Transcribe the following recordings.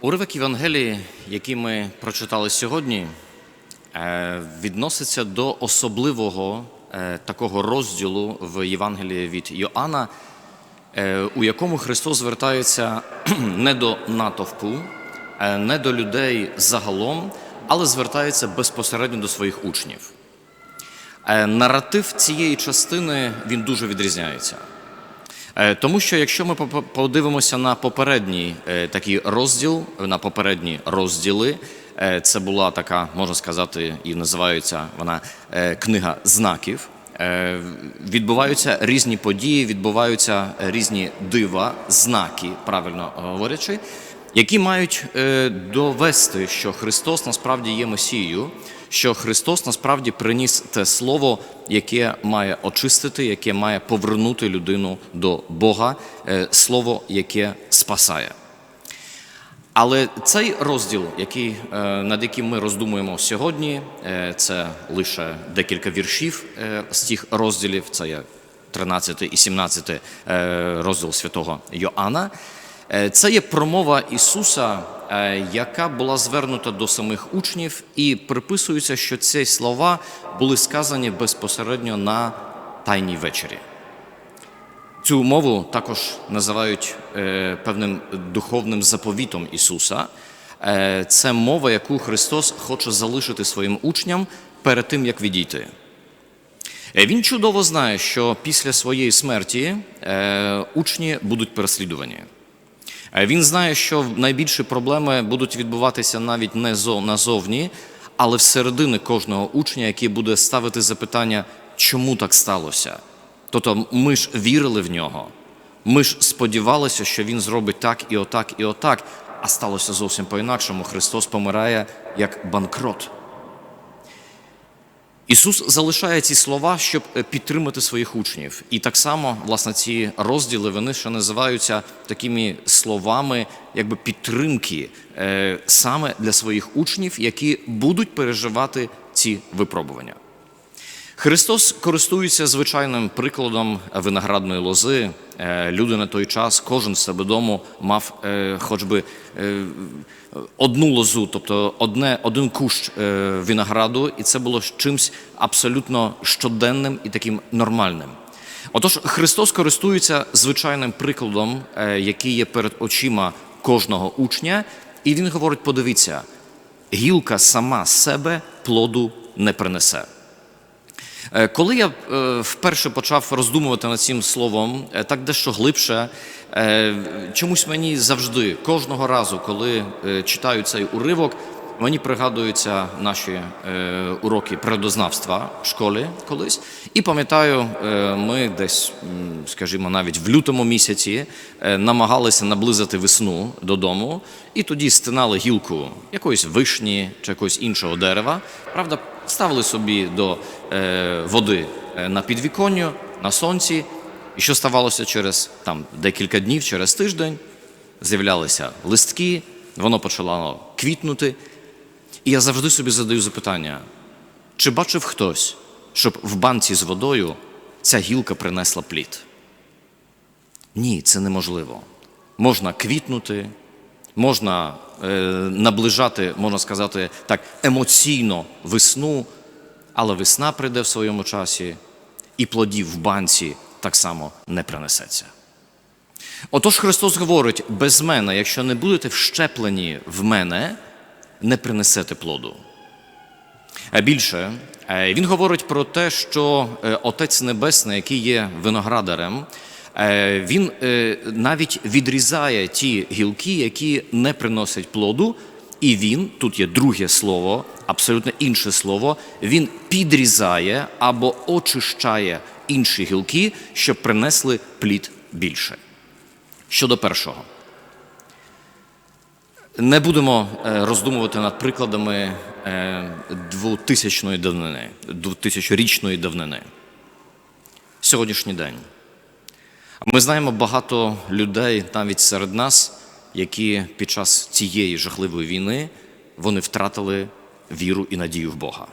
Уривок Євангелії, який ми прочитали сьогодні, е, відноситься до особливого е, такого розділу в Євангелії від Йоанна, е, у якому Христос звертається не до натовпу, не до людей загалом, але звертається безпосередньо до своїх учнів. Наратив цієї частини він дуже відрізняється. Е, Тому що якщо ми подивимося на попередній е, такий розділ, на попередні розділи, е, це була така, можна сказати, і називається вона книга знаків. Відбуваються різні події, відбуваються різні дива, знаки, правильно говорячи, які мають довести, що Христос насправді є Месією, що Христос насправді приніс те слово, яке має очистити, яке має повернути людину до Бога, е, слово, яке спасає. Але цей розділ, який, е, над яким ми роздумуємо сьогодні, е, це лише декілька віршів з тих розділів, це є 13 і 17 е, розділ святого Йоанна. Це є промова Ісуса, яка була звернута до самих учнів, і приписується, що ці слова були сказані безпосередньо на Тайній вечері. Цю мову також називають е, певним духовним заповітом Ісуса. Е, це мова, яку Христос хоче залишити своїм учням перед тим, як відійти. Е, Він чудово знає, що після своєї смерті е, учні будуть переслідувані. Е, Він знає, що найбільші проблеми будуть відбуватися навіть не назовні, але всередини кожного учня, який буде ставити запитання, чому так сталося. Тобто ми ж вірили в нього, ми ж сподівалися, що він зробить так і отак, і отак, а сталося зовсім по-інакшому. Христос помирає як банкрот. Ісус залишає ці слова, щоб е, підтримати своїх учнів. І так само, власне, ці розділи вони ще називаються такими словами, якби підтримки е, саме для своїх учнів, які будуть переживати ці випробування. Христос користується звичайним прикладом виноградної лози. Е, Люди на той час, кожен з себе дому мав е, хоч би е, одну лозу, тобто одне, один кущ винограду, і це було чимсь абсолютно щоденним і таким нормальним. Отож, Христос користується звичайним прикладом, який є перед очима кожного учня, і він говорить: подивіться, гілка сама себе плоду не принесе. Е, Коли я е, вперше почав роздумувати над цим словом, е, так дещо глибше, чомусь мені завжди, кожного разу, коли читаю цей уривок, мені пригадуються наші уроки природознавства в школі колись. І пам'ятаю, ми десь, скажімо, навіть в лютому місяці намагалися наблизити весну додому, і тоді стинали гілку якоїсь вишні чи якогось іншого дерева. Правда, ставили собі до е, води е, на підвіконню, на сонці. І що ставалося через там, декілька днів, через тиждень, з'являлися листки, воно почало квітнути. І я завжди собі задаю запитання: чи бачив хтось, щоб в банці з водою ця гілка принесла плід? Ні, це неможливо. Можна квітнути, можна е, наближати, можна сказати так, емоційно весну, але весна прийде в своєму часі, і плодів в банці так само не принесеться. Отож Христос говорить: без мене, якщо не будете вщеплені в мене, не принесете плоду. А більше, е, він говорить про те, що е, Отець Небесний, який є виноградарем, е, він е, навіть відрізає ті гілки, які не приносять плоду, і він, тут є друге слово, абсолютно інше слово, він підрізає або очищає інші гілки, щоб принесли плід більше. Щодо першого. Не будемо е, роздумувати над прикладами е, двотисячної давнини, двотисячорічної давнини. Сьогоднішній день. Ми знаємо багато людей навіть серед нас, які під час цієї жахливої війни вони втратили віру і надію в Бога.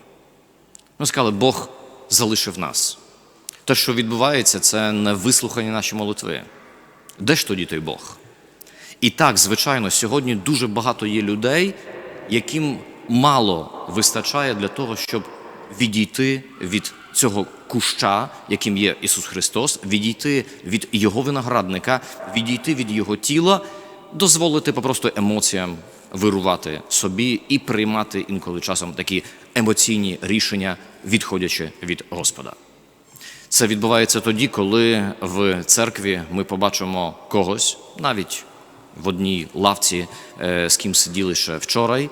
Ми сказали, Бог залишив нас. Те, що відбувається, це не вислухані наші молитви. Де ж тоді той Бог? І так, звичайно, сьогодні дуже багато є людей, яким мало вистачає для того, щоб відійти від цього куща, яким є Ісус Христос, відійти від Його виноградника, відійти від Його тіла, дозволити попросту емоціям вирувати собі і приймати інколи часом такі емоційні рішення, відходячи від Господа. Це відбувається тоді, коли в церкві ми побачимо когось, навіть в одній лавці, е, з ким сиділи ще вчора,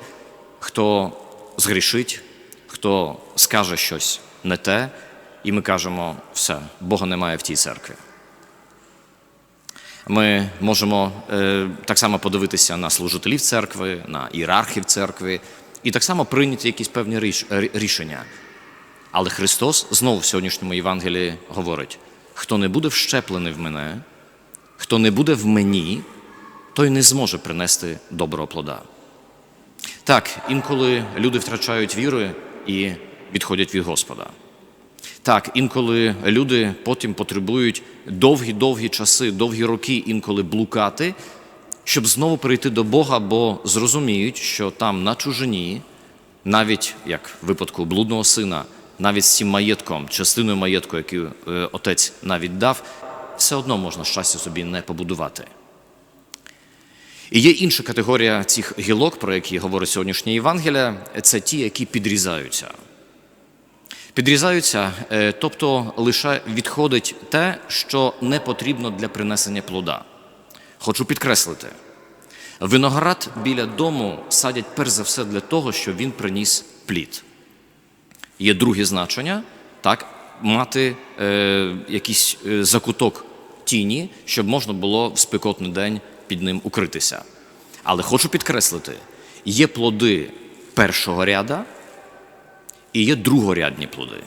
хто згрішить, хто скаже щось не те, і ми кажемо, все, Бога немає в тій церкві. Ми можемо е, так само подивитися на служителів церкви, на ієрархів церкви, і так само прийняти якісь певні ріш- рішення. Але Христос знову в сьогоднішньому Євангелії говорить: хто не буде вщеплений в мене, хто не буде в мені, той не зможе принести доброго плода. Так, інколи люди втрачають віру і відходять від Господа. Так, інколи люди потім потребують довгі-довгі часи, довгі роки інколи блукати, щоб знову прийти до Бога, бо зрозуміють, що там на чужині, навіть як в випадку блудного сина, навіть з цим маєтком, частиною маєтку, який е, отець навіть дав, все одно можна щастя собі не побудувати. І є інша категорія цих гілок, про які говорить сьогоднішнє Євангелія, це ті, які підрізаються. Підрізаються, е, тобто лише відходить те, що не потрібно для принесення плода. Хочу підкреслити: виноград біля дому садять перш за все для того, щоб він приніс плід. Є друге значення, так, мати е, якийсь е, закуток тіні, щоб можна було в спекотний день під ним укритися. Але хочу підкреслити: є плоди першого ряда і є другорядні плоди.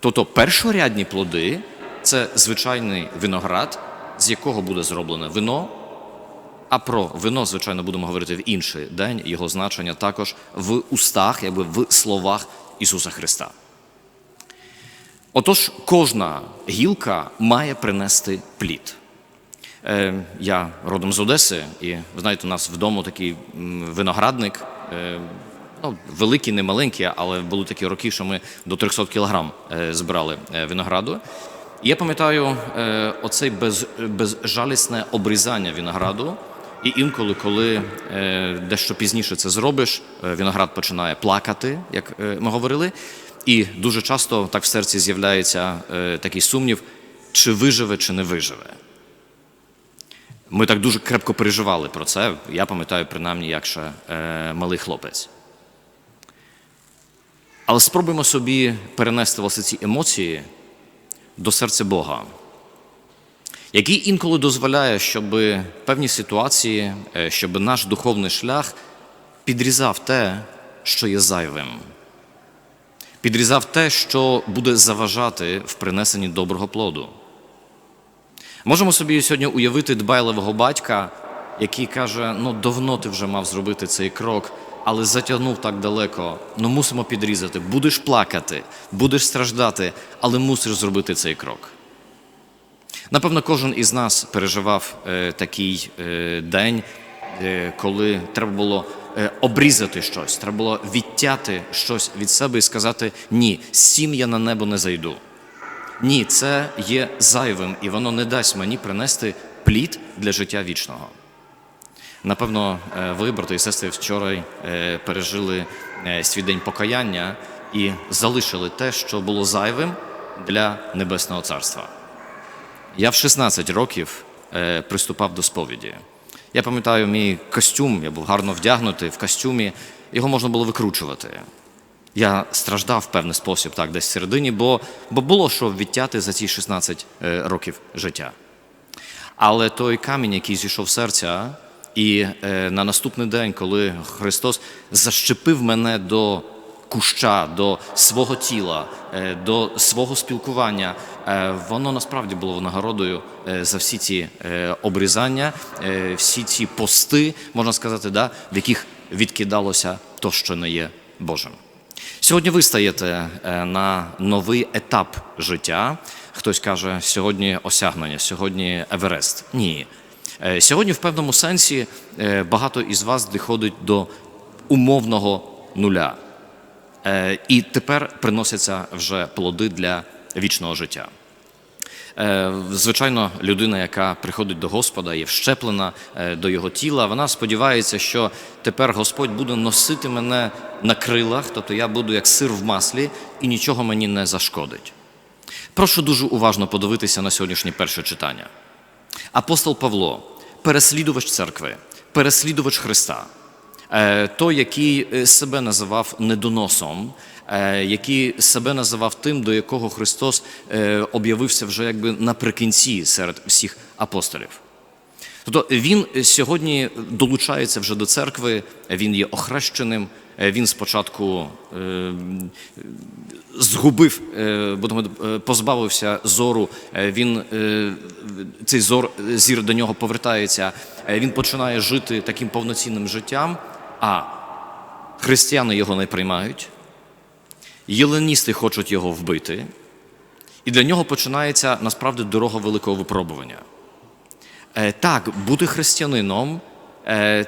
Тобто першорядні плоди це звичайний виноград, з якого буде зроблене вино. А про вино, звичайно, будемо говорити в інший день, його значення також в устах, якби в словах Ісуса Христа. Отож, кожна гілка має принести плід. Е, я родом з Одеси, і ви знаєте, у нас вдома такий виноградник. Е, ну, великий, не маленький, але були такі роки, що ми до 300 кілограм е, збирали е, винограду. І я пам'ятаю е, оцей без, безжалісне обрізання винограду. І інколи, коли дещо пізніше це зробиш, виноград починає плакати, як ми говорили. І дуже часто так в серці з'являється такий сумнів, чи виживе, чи не виживе. Ми так дуже крепко переживали про це. Я пам'ятаю, принаймні, як ще малий хлопець. Але спробуємо собі перенести власне ці емоції до серця Бога, який інколи дозволяє, щоб певні ситуації, е, щоб наш духовний шлях підрізав те, що є зайвим, підрізав те, що буде заважати в принесенні доброго плоду. Можемо собі сьогодні уявити дбайливого батька, який каже: ну давно ти вже мав зробити цей крок, але затягнув так далеко. Ну мусимо підрізати. Будеш плакати, будеш страждати, але мусиш зробити цей крок. Напевно, кожен із нас переживав е, такий е, день, е, коли треба було е, обрізати щось, треба було відтяти щось від себе і сказати: ні, з я на небо не зайду. Ні, це є зайвим, і воно не дасть мені принести плід для життя вічного. Напевно, е, ви, брати і сестри, вчора е, пережили е, свій день покаяння і залишили те, що було зайвим для Небесного Царства. Я в 16 років приступав до сповіді. Я пам'ятаю мій костюм, я був гарно вдягнутий в костюмі, його можна було викручувати. Я страждав в певний спосіб, так, десь всередині, бо, бо було що відтяти за ці 16 е, років життя. Але той камінь, який зійшов серця, і е, на наступний день, коли Христос защепив мене до куща, до свого тіла, е, до свого спілкування, е, воно насправді було нагородою е, за всі ці обрізання, всі ці пости, можна сказати, да, в яких відкидалося то, що не є Божим. Сьогодні ви стаєте на новий етап життя. Хтось каже, сьогодні осягнення, сьогодні Еверест. Ні. Е, Сьогодні, в певному сенсі, е, багато із вас доходить до умовного нуля. Е, І тепер приносяться вже плоди для вічного життя. Звичайно, людина, яка приходить до Господа, є вщеплена до його тіла, вона сподівається, що тепер Господь буде носити мене на крилах, тобто я буду як сир в маслі, і нічого мені не зашкодить. Прошу дуже уважно подивитися на сьогоднішнє перше читання. Апостол Павло, переслідувач церкви, переслідувач Христа, е, той, який е, себе називав недоносом, е, який себе називав тим, до якого Христос об'явився вже якби наприкінці серед всіх апостолів. Тобто він сьогодні долучається вже до церкви, він є охрещеним. Е, Він спочатку е, згубив, е, позбавився зору. Він цей зор зір до нього повертається. Він починає жити таким повноцінним життям. А християни його не приймають, єленісти хочуть його вбити, і для нього починається насправді дорога великого випробування. Так, бути християнином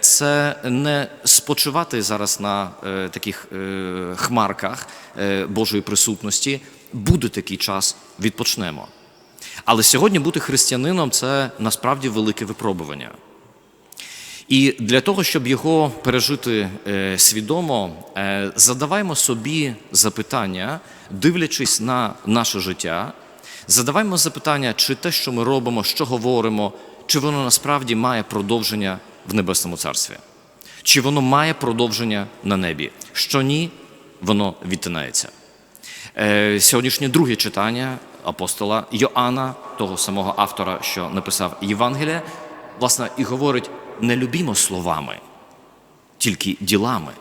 це не спочивати зараз на е, таких е, хмарках е, Божої присутності. Буде такий час, відпочнемо. Але сьогодні бути християнином це насправді велике випробування. І для того, щоб його пережити е, свідомо, е, задаваймо собі запитання, дивлячись на наше життя, задаваймо запитання, чи те, що ми робимо, що говоримо, чи воно насправді має продовження в Небесному Царстві, чи воно має продовження на небі. Що ні, воно відтинається. Е, Сьогоднішнє друге читання апостола Йоанна, того самого автора, що написав Євангелія, власне, і говорить: не любімо словами, тільки ділами.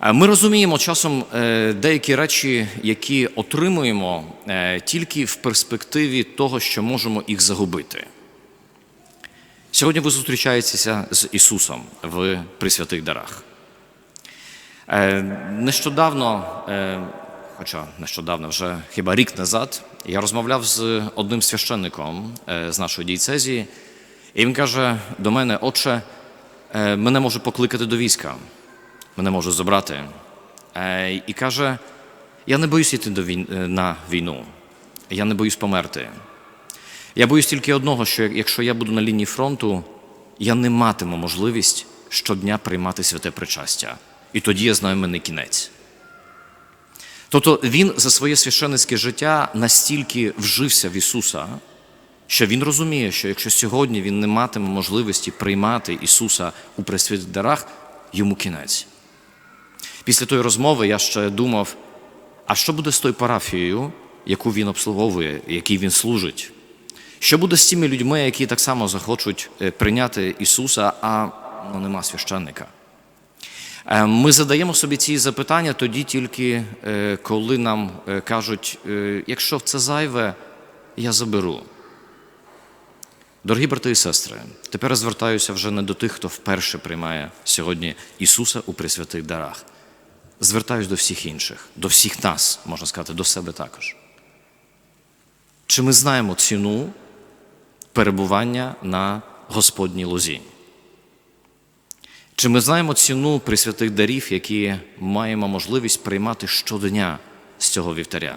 Е, Ми розуміємо часом е, деякі речі, які отримуємо тільки в перспективі того, що можемо їх загубити. Сьогодні ви зустрічаєтеся з Ісусом в Пресвятих дарах. Е, Нещодавно, е, хоча нещодавно, вже хіба рік назад, я розмовляв з одним священником е, з нашої дійцезії, і він каже до мене: Отче, мене може покликати до війська, мене можуть забрати. І каже: я не боюсь йти на війну, я не боюсь померти. Я боюсь тільки одного, що якщо я буду на лінії фронту, я не матиму можливість щодня приймати святе причастя. І тоді я знаю мене кінець. Тобто він за своє священницьке життя настільки вжився в Ісуса, що він розуміє, що якщо сьогодні він не матиме можливості приймати Ісуса у пресвятих дарах, йому кінець. Після тої розмови я ще думав, а що буде з тою парафією, яку він обслуговує, якій він служить? Що буде з тими людьми, які так само захочуть е, прийняти Ісуса, а ну, нема священника? Е, Ми задаємо собі ці запитання тоді тільки, е, коли нам кажуть, якщо це зайве, я заберу. Дорогі брати і сестри, тепер звертаюся вже не до тих, хто вперше приймає сьогодні Ісуса у присвятих дарах. Звертаюсь до всіх інших, до всіх нас, можна сказати, до себе також. Чи ми знаємо ціну перебування на Господній лозі? Чи ми знаємо ціну присвятих дарів, які маємо можливість приймати щодня з цього вівтаря?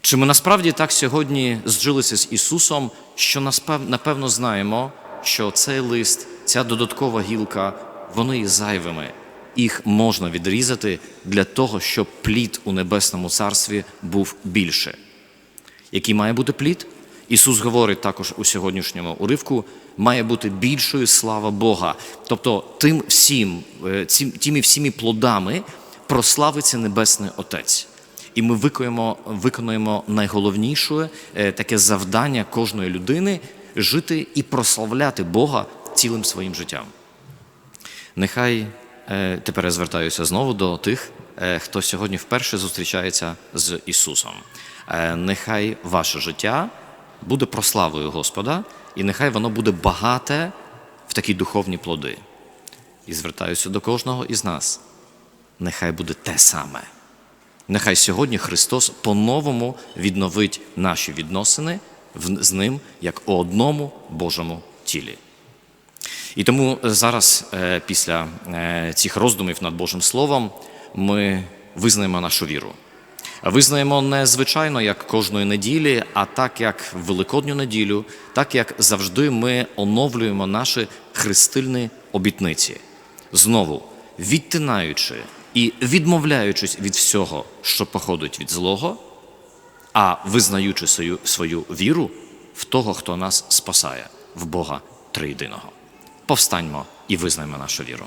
Чи ми насправді так сьогодні зджилися з Ісусом, що напевно знаємо, що цей лист, ця додаткова гілка, вони є зайвими. Їх можна відрізати для того, щоб плід у Небесному Царстві був більше. Який має бути плід? Ісус говорить також у сьогоднішньому уривку, має бути більшою слава Бога. Тобто тим всім, е, тими всіми плодами прославиться Небесний Отець. І ми виконуємо, виконуємо найголовніше е, таке завдання кожної людини жити і прославляти Бога цілим своїм життям. Нехай е, тепер я звертаюся знову до тих, хто сьогодні вперше зустрічається з Ісусом. Нехай ваше життя буде прославою Господа, і нехай воно буде багате в такі духовні плоди. І звертаюся до кожного із нас. Нехай буде те саме. Нехай сьогодні Христос по-новому відновить наші відносини з ним як у одному Божому тілі. І тому зараз, е, після е, цих роздумів над Божим Словом, ми визнаємо нашу віру. Визнаємо не звичайно, як кожної неділі, а так як Великодню неділю, так як завжди ми оновлюємо наші хрестильні обітниці, знову відтинаючи і відмовляючись від всього, що походить від злого, а визнаючи свою, свою віру в того, хто нас спасає, в Бога Триєдиного. Повстаньмо і визнаймо нашу віру.